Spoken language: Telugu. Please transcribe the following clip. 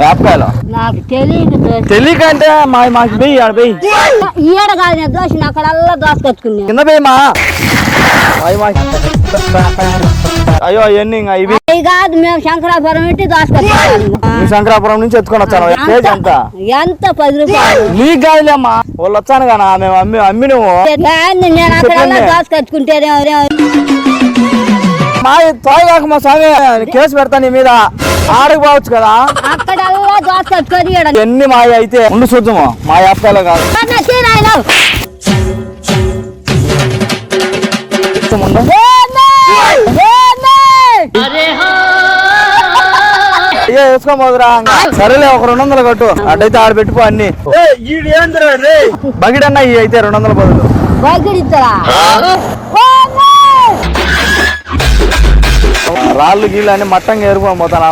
వేపకాయలు నాకు తెలియదు దోశ తెలియక అంటే మా మాకు బెయ్యి ఆడ బెయ్యి. ఈడ కాదు నేను దోశ అక్కడల్లా దోశ కట్టుకున్నా కింద బెయ్యి మా. అయ్యి అవన్నీ ఇంకా ఇవి. అవి కాదు మేము శంకరాపురం పెట్టి దోశ కట్టుకున్నాము. మీ శంకరాపురం నుంచి ఎత్తుకొని వచ్చాను. కేజీ ఎంత? ఎంత? పది రూపాయలు. నీకు కాదులేమ్మా. వాళ్ళు వచ్చాను కానా మేము అమ్మి అమ్మి నువ్వు నేను అక్కడల్లా. దోశ కట్టుకుంటేనే మా త్వరగా మా స్వామి? కేసు పెడతా నీ మీద. ఆడకు పోవచ్చు కదా. అక్కడల్లా దోశ కట్టుకొని ఈడ ఎన్ని మాయ అయితే? ఉండు చూద్దాము. మా యాప్కాయలు కాదు. సరేలే ఒక రెండు వందలు కట్టు. అటైతే ఆడ పెట్టుకో అన్ని. బగిడ్ అన్న ఇవి అయితే రెండు వందల బదులు. రాళ్ళు గీళ్ళు అని మట్టంగా ఏరుకొని పోతాను.